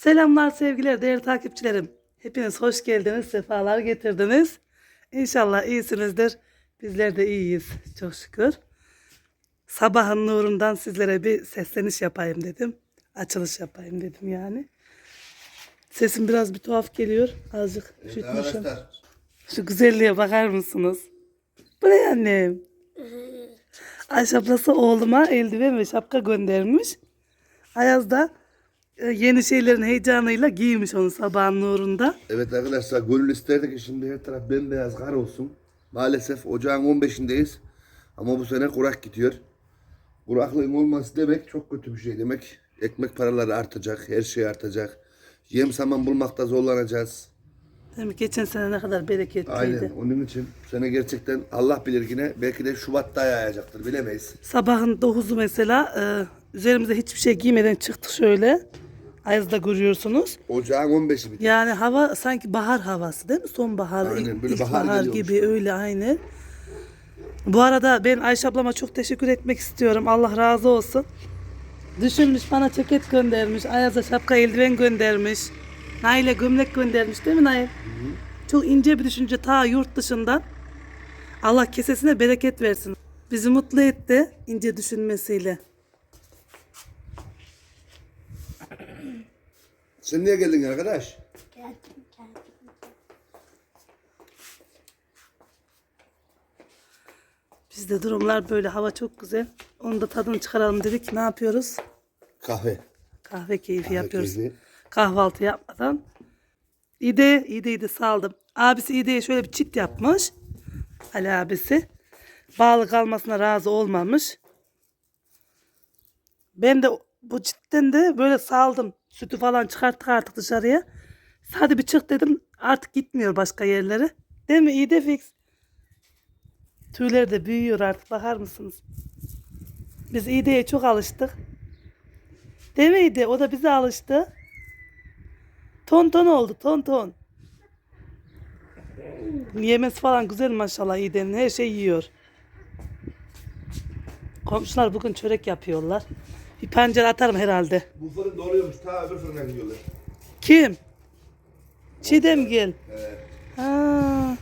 Selamlar sevgiler değerli takipçilerim. Hepiniz hoş geldiniz, sefalar getirdiniz. İnşallah iyisinizdir. Bizler de iyiyiz çok şükür. Sabahın nurundan sizlere bir sesleniş yapayım dedim. Açılış yapayım dedim yani. Sesim biraz bir tuhaf geliyor. Azıcık Evet üşütmüşüm. arkadaşlar. Şu güzelliğe bakar mısınız? Bu ne annem? Ayşe ablası oğluma eldiven ve şapka göndermiş. Ayaz da yeni şeylerin heyecanıyla giymiş onu sabahın nurunda. Evet arkadaşlar gönül isterdi ki şimdi her taraf bembeyaz kar olsun. Maalesef ocağın 15'indeyiz. Ama bu sene kurak gidiyor. Kuraklığın olması demek çok kötü bir şey demek. Ekmek paraları artacak, her şey artacak. Yem saman bulmakta zorlanacağız. Değil mi? Geçen sene ne kadar bereketliydi. Aynen onun için bu sene gerçekten Allah bilir yine belki de Şubat'ta yağacaktır bilemeyiz. Sabahın 9'u mesela e, üzerimize hiçbir şey giymeden çıktık şöyle. Ayaz'da görüyorsunuz. Ocağın 15'i bitiyor. Yani hava sanki bahar havası değil mi? Sonbahar, Aynen, ilk, böyle bahar ilkbahar geliyormuş gibi öyle aynı. Bu arada ben Ayşe ablama çok teşekkür etmek istiyorum. Allah razı olsun. Düşünmüş bana ceket göndermiş. Ayaz'a şapka eldiven göndermiş. Nail'e gömlek göndermiş değil mi Nail? Çok ince bir düşünce ta yurt dışından. Allah kesesine bereket versin. Bizi mutlu etti ince düşünmesiyle. Sen niye geldin arkadaş? Geldim geldim. Bizde durumlar böyle. Hava çok güzel. Onu da tadını çıkaralım dedik. Ne yapıyoruz? Kahve. Kahve keyfi Kahve yapıyoruz. keyfi. Kahvaltı yapmadan. İde, İde'yi de saldım. Abisi İde'ye şöyle bir çit yapmış. Ali abisi. Bağlı kalmasına razı olmamış. Ben de bu çitten de böyle saldım. Sütü falan çıkarttık artık dışarıya. Hadi bir çık dedim. Artık gitmiyor başka yerlere. Değil mi? İyi de fix. Tüyler de büyüyor artık. Bakar mısınız? Biz İde'ye çok alıştık. Değil miydi? O da bize alıştı. Ton ton oldu. Ton ton. Yemesi falan güzel maşallah İde'nin. Her şey yiyor. Komşular bugün çörek yapıyorlar. Bir pencere atarım herhalde. Bu fırın doluyormuş. Ta öbür fırına gidiyorlar. Kim? Çiğdem gel. Evet. Ha.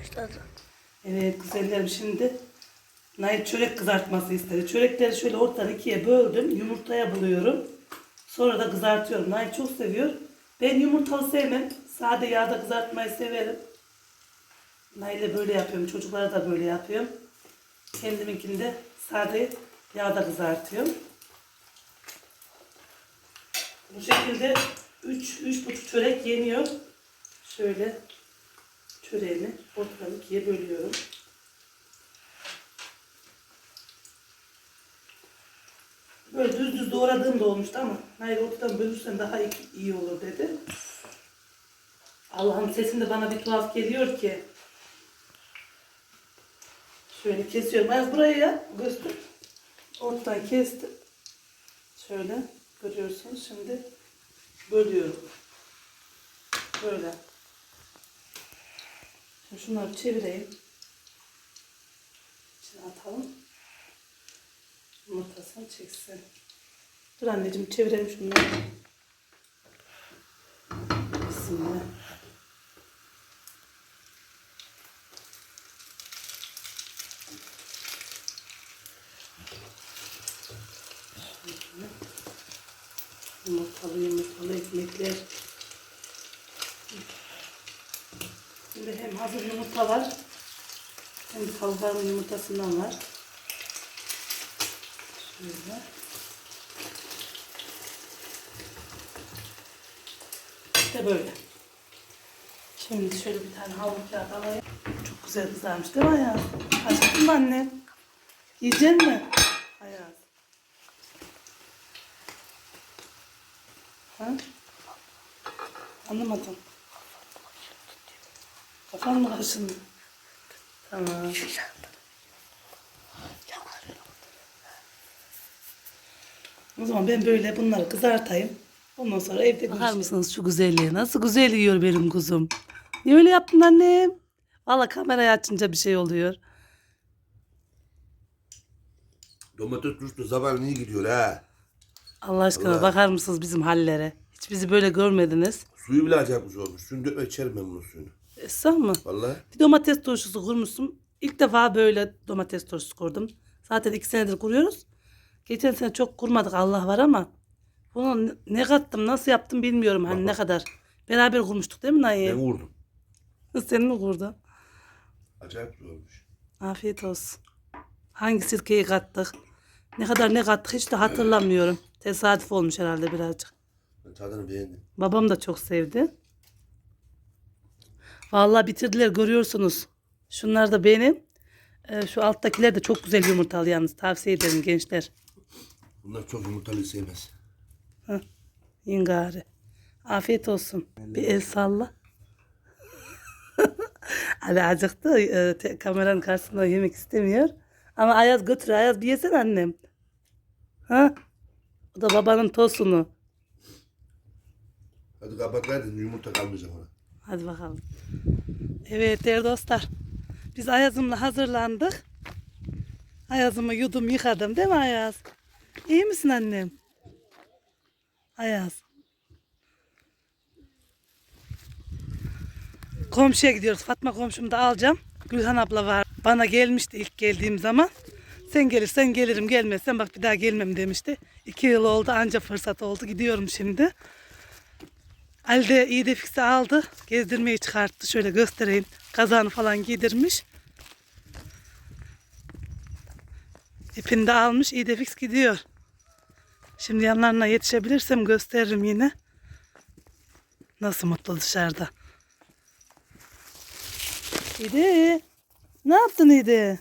Başladı. Evet güzellerim şimdi Nail çörek kızartması istedi. Çörekleri şöyle ortadan ikiye böldüm. Yumurtaya buluyorum. Sonra da kızartıyorum. Nail çok seviyor. Ben yumurtalı sevmem. Sade yağda kızartmayı severim. Nail'e böyle yapıyorum. Çocuklara da böyle yapıyorum. Kendiminkini de sade yağda kızartıyorum. Bu şekilde 3 üç, buçuk çörek yeniyor. Şöyle çöreğimi ortadan ikiye bölüyorum. Böyle düz düz doğradığım da olmuştu ama hayır ortadan bölürsen daha iyi, olur dedi. Allah'ım sesin de bana bir tuhaf geliyor ki. Şöyle kesiyorum. Az buraya ya. Göster. Ortadan kestim. Şöyle görüyorsunuz. Şimdi bölüyorum. Böyle. Şimdi şunları çevireyim. İçine atalım. Yumurtasını çeksin. Dur anneciğim çevirelim şunları. Bismillah. Şöyle. Yumurtalı ekmekler. Şimdi hem hazır yumurta var. Hem tavukların yumurtasından var. Şöyle. İşte böyle. Şimdi şöyle bir tane havlu kağıt alayım. Çok güzel kızarmış değil mi Ayaz? Acıktın mı anne? Yiyecek mi? Ayaz. Ha? Anlamadım. Kafan mı karışın? Tamam. O zaman ben böyle bunları kızartayım. Ondan sonra evde Bakar mısınız şu güzelliğe? Nasıl güzel yiyor benim kuzum. Niye öyle yaptın annem? Valla kamerayı açınca bir şey oluyor. Domates tuşlu zaman iyi gidiyor ha. Allah aşkına Allah. bakar mısınız bizim hallere? Hiç bizi böyle görmediniz. Suyu bile acayip güzel olmuş. Dökme içerim ben bunun suyunu. Esra mı? Vallahi. Bir domates turşusu kurmuşum. İlk defa böyle domates turşusu kurdum. Zaten iki senedir kuruyoruz. Geçen sene çok kurmadık Allah var ama bunu ne- kattım nasıl yaptım bilmiyorum hani Bak, ne bak. kadar. Beraber kurmuştuk değil mi Ben Nail? vurdum. Senin mi kurdun? Acayip güzel olmuş. Afiyet olsun. Hangi sirkeyi kattık? Ne kadar ne kattık hiç de hatırlamıyorum. Tesadüf olmuş herhalde birazcık. Ben tadını beğendim. Babam da çok sevdi. Vallahi bitirdiler görüyorsunuz. Şunlar da benim. Ee, şu alttakiler de çok güzel yumurtalı yalnız. Tavsiye ederim gençler. Bunlar çok yumurtalı sevmez. Yiyin gari. Afiyet olsun. Bir el salla. Ali acıktı. Ee, te- kameranın karşısında yemek istemiyor. Ama Ayaz götür. Ayaz bir yesen annem. Ha? O da babanın tosunu. Hadi kapat ver de yumurta kalmayacak ona. Hadi bakalım. Evet değerli dostlar. Biz Ayaz'ımla hazırlandık. Ayaz'ımı yudum yıkadım değil mi Ayaz? İyi misin annem? Ayaz. Komşuya gidiyoruz. Fatma komşumu da alacağım. Gülhan abla var. Bana gelmişti ilk geldiğim zaman. Sen gelirsen gelirim gelmezsen bak bir daha gelmem demişti. İki yıl oldu anca fırsat oldu. Gidiyorum şimdi. Ali de iyi de aldı. Gezdirmeyi çıkarttı. Şöyle göstereyim. Kazanı falan giydirmiş. İpini de almış. iyi de gidiyor. Şimdi yanlarına yetişebilirsem gösteririm yine. Nasıl mutlu dışarıda. İdi. Ne yaptın İdi?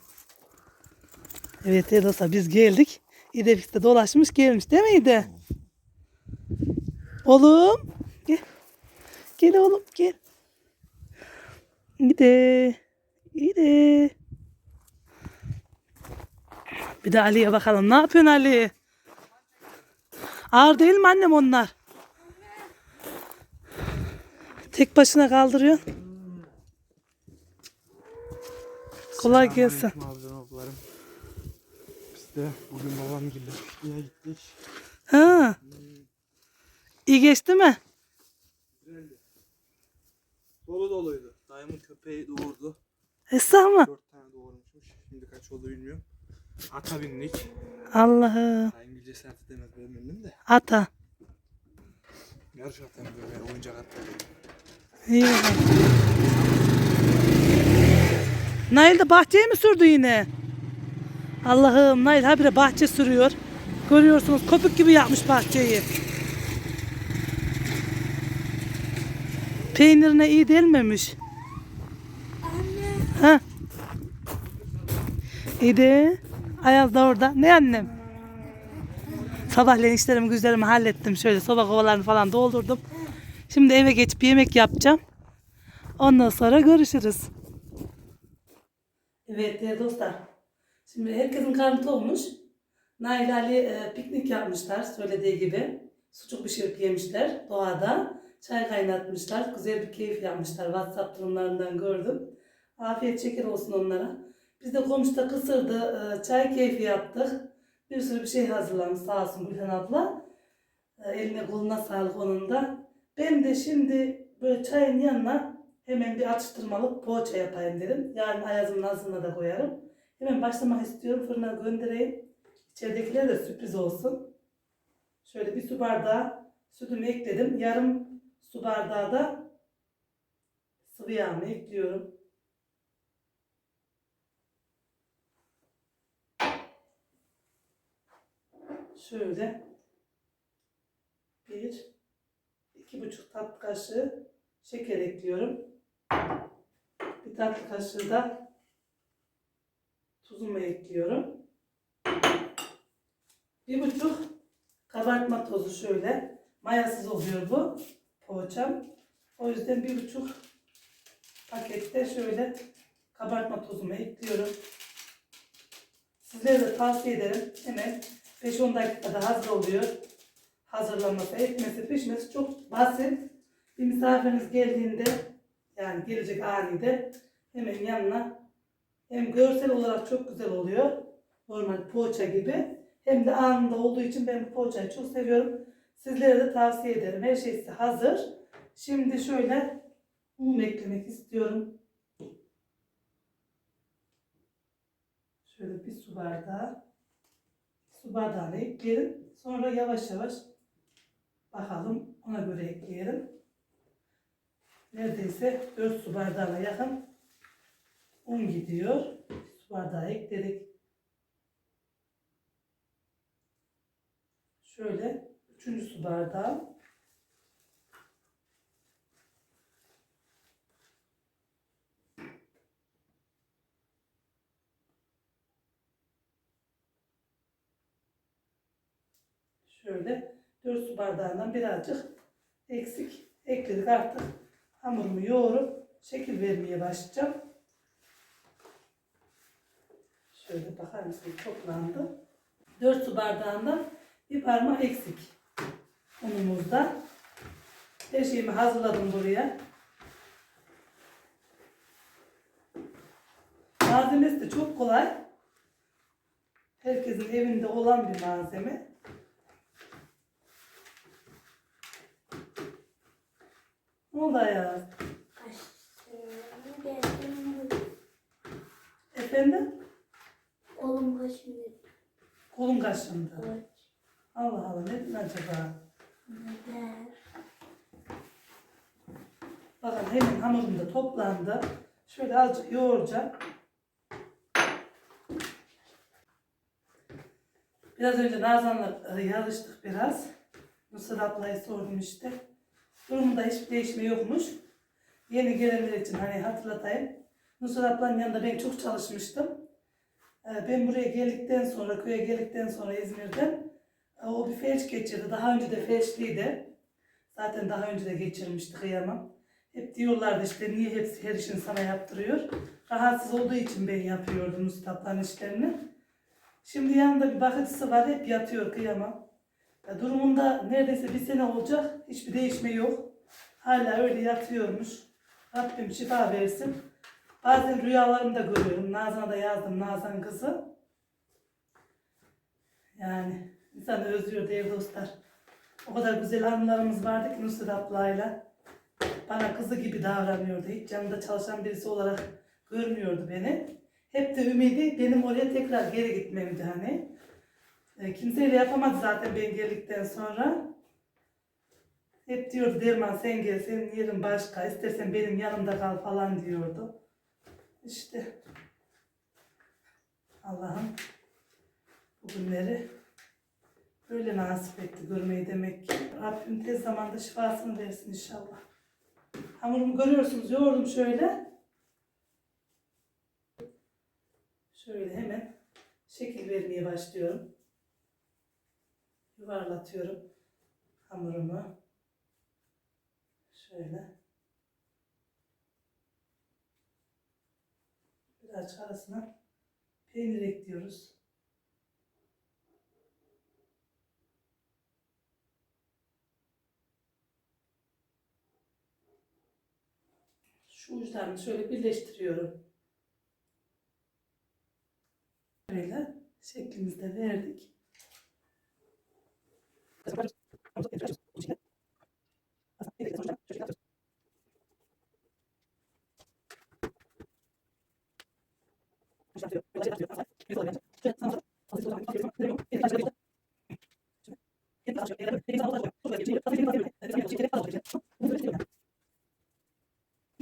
Evet dostlar biz geldik. İde fix de dolaşmış gelmiş değil mi İde? Oğlum. Gel. Gel oğlum gel. İde. İde. Bir de Ali'ye bakalım. Ne yapıyorsun Ali? Ağır değil mi annem onlar? Tek başına kaldırıyorsun. Kolay gelsin. Ablarım. Biz de bugün babam gibi gittik. Ha. İyi geçti mi? Dolu doluydu. Dayımın köpeği doğurdu. Esra mı? Dört tane doğurmuşmuş. Şimdi kaç oldu bilmiyorum. Ata bindik. Allah'ım. Dayım bir cesaret edemez ben bindim de. Ata. Yarış atım böyle oyuncak at. İyi. Nail de bahçeye mi sürdü yine? Allah'ım Nail habire bahçe sürüyor. Görüyorsunuz köpük gibi yapmış bahçeyi. Peynirine iyi delmemiş. Ha? İyi de. Ayaz da orada. Ne annem? Sabahleyin işlerimi güzelimi hallettim. Şöyle soba kovalarını falan doldurdum. Şimdi eve geçip yemek yapacağım. Ondan sonra görüşürüz. Evet değerli dostlar. Şimdi herkesin karnı tokmuş. Nail Ali e, piknik yapmışlar söylediği gibi. Sucuk pişirip yemişler doğada. Çay kaynatmışlar. Güzel bir keyif yapmışlar. WhatsApp durumlarından gördüm. Afiyet şeker olsun onlara. Biz de komşuda kısırdı. e, çay keyfi yaptık. Bir sürü bir şey hazırlamış sağ olsun Gülhan abla. E, eline koluna sağlık onun da. Ben de şimdi böyle çayın yanına hemen bir atıştırmalık poğaça yapayım dedim. Yarın Ayaz'ın ağzına da koyarım. Hemen başlamak istiyorum. Fırına göndereyim. İçeridekiler de sürpriz olsun. Şöyle bir su bardağı sütümü ekledim. Yarım su bardağı da sıvı yağımı ekliyorum. Şöyle bir iki buçuk tatlı kaşığı şeker ekliyorum. Bir tatlı kaşığı da tuzumu ekliyorum. Bir buçuk kabartma tozu şöyle. Mayasız oluyor bu poğaçam. O yüzden bir buçuk pakette şöyle kabartma tozumu ekliyorum. Sizlere de tavsiye ederim. Hemen 5-10 dakikada hazır oluyor. Hazırlanması, etmesi, pişmesi çok basit. Bir misafiriniz geldiğinde yani gelecek anide hemen yanına hem görsel olarak çok güzel oluyor. Normal poğaça gibi. Hem de anında olduğu için ben bu poğaçayı çok seviyorum. Sizlere de tavsiye ederim. Her şeysi hazır. Şimdi şöyle un eklemek istiyorum. Şöyle bir su bardağı. Su bardağını ekleyelim. Sonra yavaş yavaş bakalım ona göre ekleyelim. Neredeyse 4 su bardağına yakın un gidiyor. Su bardağı ekledik. Şöyle üçüncü su bardağı. Şöyle 4 su bardağından birazcık eksik ekledik artık. Hamurumu yoğurup şekil vermeye başlayacağım. Şöyle bakar mısınız toplandı. 4 su bardağından bir parmak eksik unumuzda. Her şeyimi hazırladım buraya. Malzemesi de çok kolay. Herkesin evinde olan bir malzeme. Ne oldu geldim. Efendim? Kolum kaşındı. Kolum kaşındı. Evet. Allah Allah neden acaba? Bakın hemen hamurum da toplandı. Şöyle azıcık yoğuracağım. Biraz önce Nazan'la e, yarıştık biraz. Nusret ablayı sordum işte. Durumunda hiçbir değişme yokmuş. Yeni gelenler için hani hatırlatayım. Nusret ablanın yanında ben çok çalışmıştım. E, Ben buraya geldikten sonra, köye geldikten sonra İzmir'den o bir felç geçirdi. Daha önce de felçliydi. Zaten daha önce de geçirmişti kıyamam. Hep diyorlardı işte niye hepsi her işini sana yaptırıyor. Rahatsız olduğu için ben yapıyordum Mustafa'nın işlerini. Şimdi yanında bir bakıcısı var hep yatıyor kıyamam. Ya durumunda neredeyse bir sene olacak hiçbir değişme yok. Hala öyle yatıyormuş. Rabbim şifa versin. Bazen rüyalarımda görüyorum. Nazan'a da yazdım Nazan kızı. Yani insan özlüyor değerli dostlar. O kadar güzel hanımlarımız vardı ki Nusret ablayla. Bana kızı gibi davranıyordu. Hiç yanında çalışan birisi olarak görmüyordu beni. Hep de ümidi benim oraya tekrar geri gitmemdi hani. E, kimseyle yapamadı zaten ben geldikten sonra. Hep diyordu Derman sen gel senin yerin başka istersen benim yanımda kal falan diyordu. İşte Allah'ım bugünleri böyle nasip etti görmeyi demek ki. Rabbim tez zamanda şifasını versin inşallah. Hamurumu görüyorsunuz yoğurdum şöyle. Şöyle hemen şekil vermeye başlıyorum. Yuvarlatıyorum hamurumu. Şöyle. Birazcık arasına peynir ekliyoruz. Şu uçlarını şöyle birleştiriyorum. Böyle şeklimizde verdik.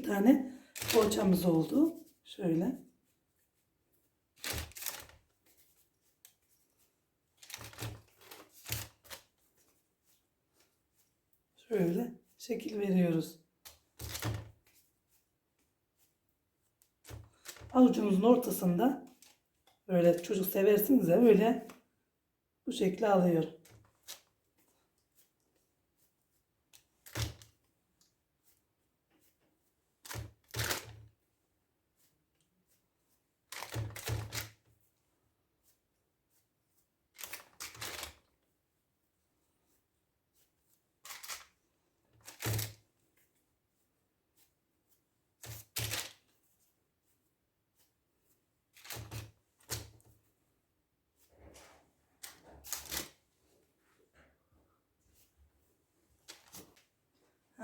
Bir tane poğaçamız oldu. Şöyle. Şöyle şekil veriyoruz. Avucumuzun ortasında böyle çocuk seversiniz ya öyle bu şekli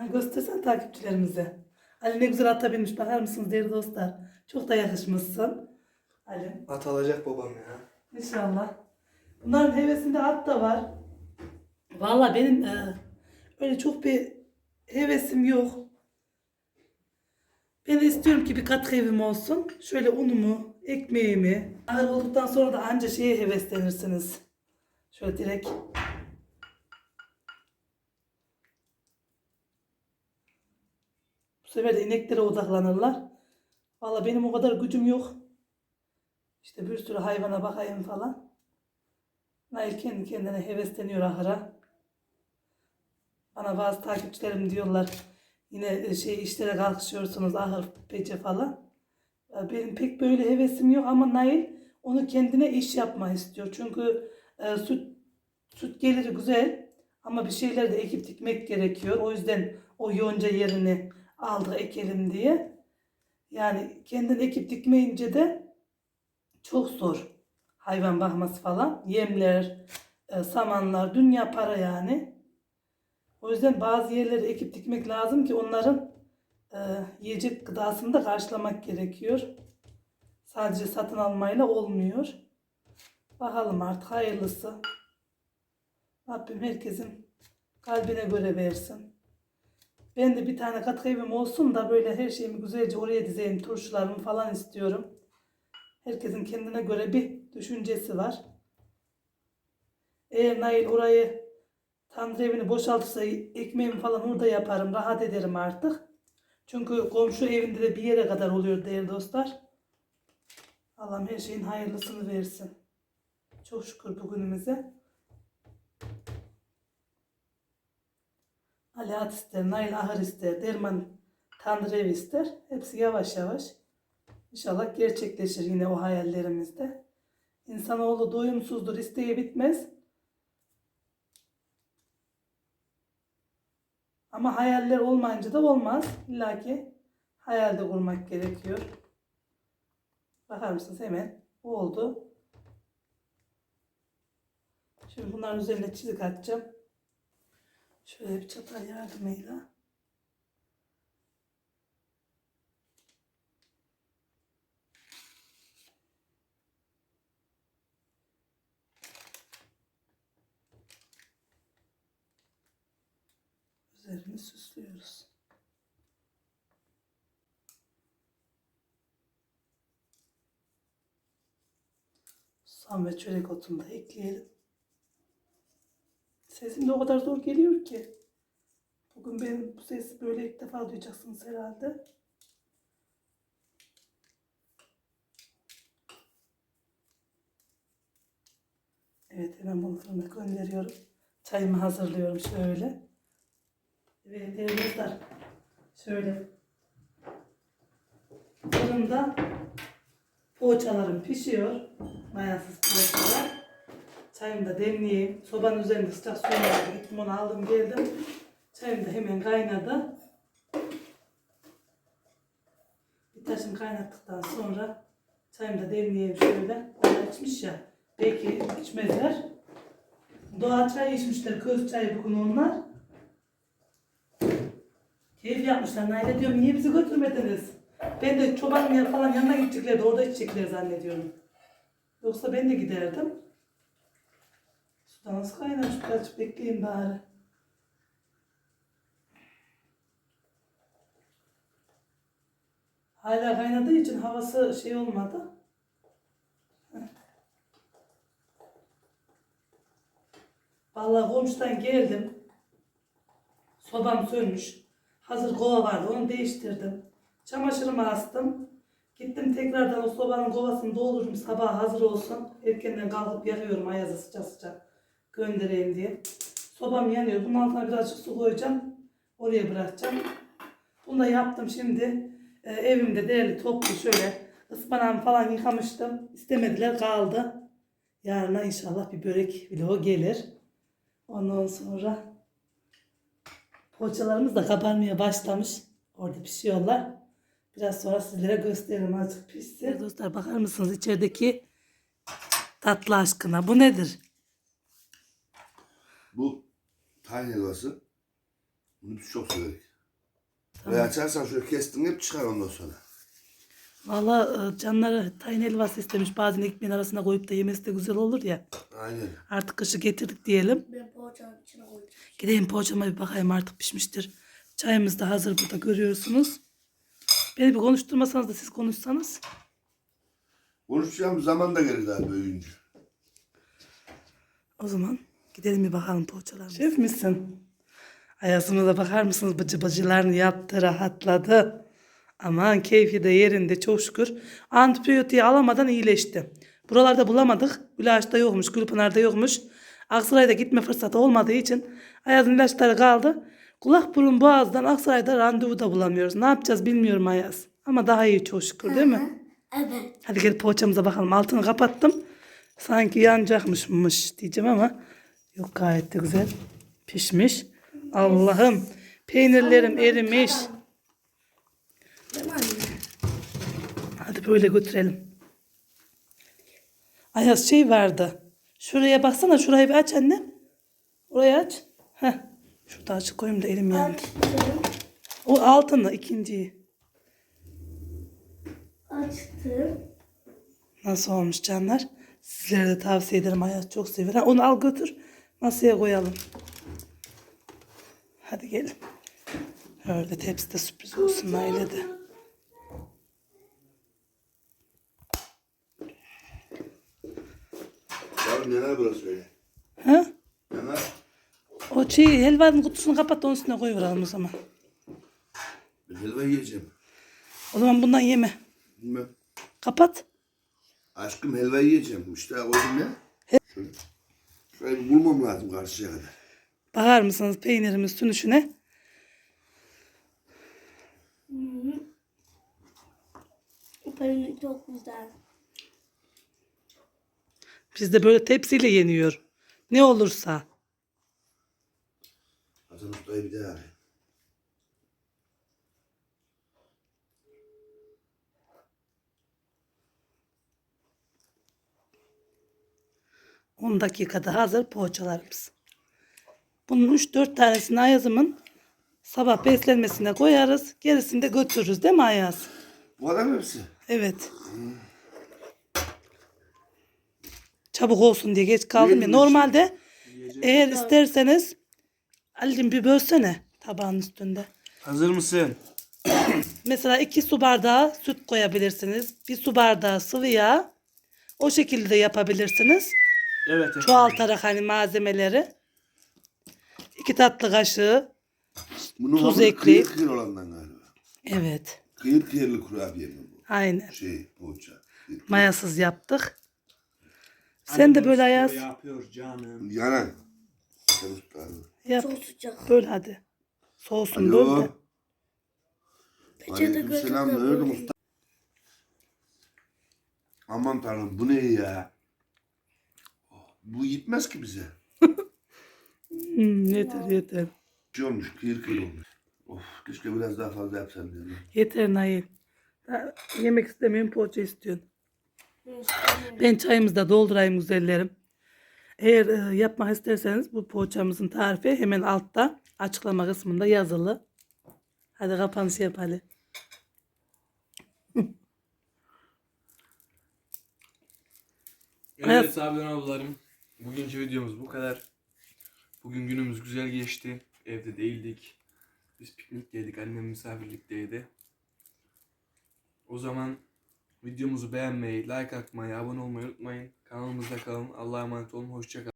alıyor. göstersen takipçilerimize. Ali ne güzel ata binmiş bakar mısınız değerli dostlar. Çok da yakışmışsın. Ali. At alacak babam ya. İnşallah. Bunların hevesinde at da var. Valla benim e, öyle çok bir hevesim yok. Ben de istiyorum ki bir katkı evim olsun. Şöyle unumu, ekmeğimi. Ağır olduktan sonra da anca şeye heveslenirsiniz. Şöyle direkt. Sefer de ineklere odaklanırlar. Valla benim o kadar gücüm yok. İşte bir sürü hayvana bakayım falan. Nail kendi kendine hevesleniyor ahıra. Bana bazı takipçilerim diyorlar yine şey işlere kalkışıyorsunuz ahır pece falan. Benim pek böyle hevesim yok ama Nail onu kendine iş yapma istiyor. Çünkü e, süt süt geliri güzel ama bir şeyler de ekip dikmek gerekiyor. O yüzden o yonca yerini aldı ekelim diye. Yani kendin ekip dikmeyince de çok zor. Hayvan bakması falan. Yemler, e, samanlar, dünya para yani. O yüzden bazı yerleri ekip dikmek lazım ki onların e, yiyecek gıdasını da karşılamak gerekiyor. Sadece satın almayla olmuyor. Bakalım artık hayırlısı. Rabbim herkesin kalbine göre versin. Ben de bir tane katkı evim olsun da böyle her şeyimi güzelce oraya dizeyim. Turşularımı falan istiyorum. Herkesin kendine göre bir düşüncesi var. Eğer Nail orayı tandır evini boşaltırsa ekmeğimi falan orada yaparım. Rahat ederim artık. Çünkü komşu evinde de bir yere kadar oluyor değerli dostlar. Allah'ım her şeyin hayırlısını versin. Çok şükür bugünümüze. Ali at ister, Nail ahır ister, Derman tandır ev ister. Hepsi yavaş yavaş. İnşallah gerçekleşir yine o hayallerimizde. İnsanoğlu doyumsuzdur, isteği bitmez. Ama hayaller olmayınca da olmaz. İlla ki hayalde kurmak gerekiyor. Bakar mısınız hemen oldu. Şimdi bunların üzerine çizik atacağım. Şöyle bir çatal yardımıyla. Üzerini süslüyoruz. Susam ve çörek otunu da ekleyelim. Sesim de o kadar zor geliyor ki. Bugün benim bu sesi böyle ilk defa duyacaksınız herhalde. Evet hemen bunu fırına gönderiyorum. Çayımı hazırlıyorum şöyle. Evet dostlar. Şöyle. Fırında poğaçalarım pişiyor. Mayasız poğaçalar. Çayımı da demleyeyim. Sobanın üzerinde sıcak suyum vardı. Gittim onu aldım geldim. Çayım da hemen kaynadı. Bir taşım kaynattıktan sonra çayımı da demleyeyim şöyle. Onlar içmiş ya. Belki içmezler. Doğal çay içmişler. Köz çayı bugün onlar. Keyif yapmışlar. Nail'e diyorum niye bizi götürmediniz? Ben de çobanın yer falan yanına gideceklerdi. Orada içecekler zannediyorum. Yoksa ben de giderdim. Sudan nasıl kaynamış birazcık bekleyeyim bari. Hala kaynadığı için havası şey olmadı. Vallahi komşudan geldim. Sobam sönmüş. Hazır kova vardı onu değiştirdim. Çamaşırımı astım. Gittim tekrardan o sobanın kovasını doldururum sabah hazır olsun. Erkenden kalkıp yakıyorum ayazı sıcak sıcak göndereyim diye. Sobam yanıyor. Bunun altına birazcık su koyacağım. Oraya bırakacağım. Bunu da yaptım şimdi. Ee, evimde değerli toplu şöyle ıspanağımı falan yıkamıştım. İstemediler kaldı. Yarına inşallah bir börek vlogu gelir. Ondan sonra Poğaçalarımız da kabarmaya başlamış. Orada pişiyorlar. Biraz sonra sizlere gösteririm azıcık pişsin. Dostlar bakar mısınız içerideki tatlı aşkına. Bu nedir? Bu tahin helvası. Bunu biz çok severiz. Ve açarsan şöyle kestin hep çıkar ondan sonra. Valla e, canları tayin helvası istemiş. Bazen ekmeğin arasına koyup da yemesi de güzel olur ya. Aynen. Artık kışı getirdik diyelim. Ben poğaçanın içine koyacağım. Gideyim poğaçama bir bakayım artık pişmiştir. Çayımız da hazır burada görüyorsunuz. Beni bir konuşturmasanız da siz konuşsanız. Konuşacağım zaman da gelir daha büyüyünce. O zaman gidelim bir bakalım poğaçalarımıza. Şef misin? Ayasına da bakar mısınız? Bıcı bıcılarını yaptı, rahatladı. Aman keyfi de yerinde çok şükür. Antibiyotiği alamadan iyileşti. Buralarda bulamadık. İlaçta yokmuş, Gülpınar'da yokmuş. Aksaray'da gitme fırsatı olmadığı için Ayaz'ın ilaçları kaldı. Kulak burun boğazdan Aksaray'da randevu da bulamıyoruz. Ne yapacağız bilmiyorum Ayaz. Ama daha iyi çok şükür değil mi? Evet. Hadi gel poğaçamıza bakalım. Altını kapattım. Sanki yanacakmışmış diyeceğim ama yok gayet de güzel pişmiş. Allah'ım peynirlerim erimiş. Hadi böyle götürelim. Ayaz şey vardı. Şuraya baksana şurayı bir aç anne. Orayı aç. Heh. Şurada açık koyayım da elim yandı. O altını ikinciyi. Açtım. Nasıl olmuş canlar? Sizlere de tavsiye ederim. Ayaz çok sever. Ha, onu al götür. Masaya koyalım. Hadi gelin. Öyle tepside sürpriz olsun aile de. Ya neler burası öyle? Ha? Neler? O şey helvanın kutusunu kapat onun üstüne koyuveralım o zaman. Ben helva yiyeceğim. O zaman bundan yeme. Bilmem. Kapat. Aşkım helva yiyeceğim. İşte koydum ya. Bulmam lazım karşıya kadar. Bakar mısınız peynirin üstün üçüne? Peynir çok güzel. Bizde böyle tepsiyle yeniyor. Ne olursa. Hasan Usta'yı bir daha arayın. 10 dakikada hazır poğaçalarımız. Bunun 3-4 tanesini Ayaz'ımın sabah beslenmesine koyarız. Gerisini de götürürüz değil mi Ayaz? Bu adam hepsi. Evet. Çabuk olsun diye geç kaldım ya. Normalde eğer isterseniz Ali'cim bir bölsene tabağın üstünde. Hazır mısın? Mesela iki su bardağı süt koyabilirsiniz. Bir su bardağı sıvı yağ. O şekilde yapabilirsiniz. Evet. efendim. Çoğaltarak hani malzemeleri. İki tatlı kaşığı. Bunun Tuz ekleyip- Kıyır kıyır olandan galiba. Evet. Kıyır kıyırlı kurabiye mi bu? Aynen. Şey poğaça. Mayasız yaptık. Sen de Annem böyle spor ayaz. Yapıyor canım. Abi. Yap. Çok sıcak. Böyle hadi. Soğusun böyle Alo. de. Peçete Aleyküm selam. Aman tanrım bu ne ya? Bu yetmez ki bize. Hmm, yeter yeter. Şey olmuş kıyır kıyır olmuş. Of keşke biraz daha fazla yapsam diyorum. Yeter Nail. Yemek istemiyorum poğaça istiyorsun. Ben çayımızı da doldurayım güzellerim. Eğer e, yapmak isterseniz bu poğaçamızın tarifi hemen altta açıklama kısmında yazılı. Hadi kapanış yap Ali. Evet abi ablalarım. Bugünkü videomuz bu kadar. Bugün günümüz güzel geçti. Evde değildik. Biz piknikteydik. Annem misafirlikteydi. O zaman videomuzu beğenmeyi, like atmayı, abone olmayı unutmayın. Kanalımızda kalın. Allah'a emanet olun. Hoşçakalın.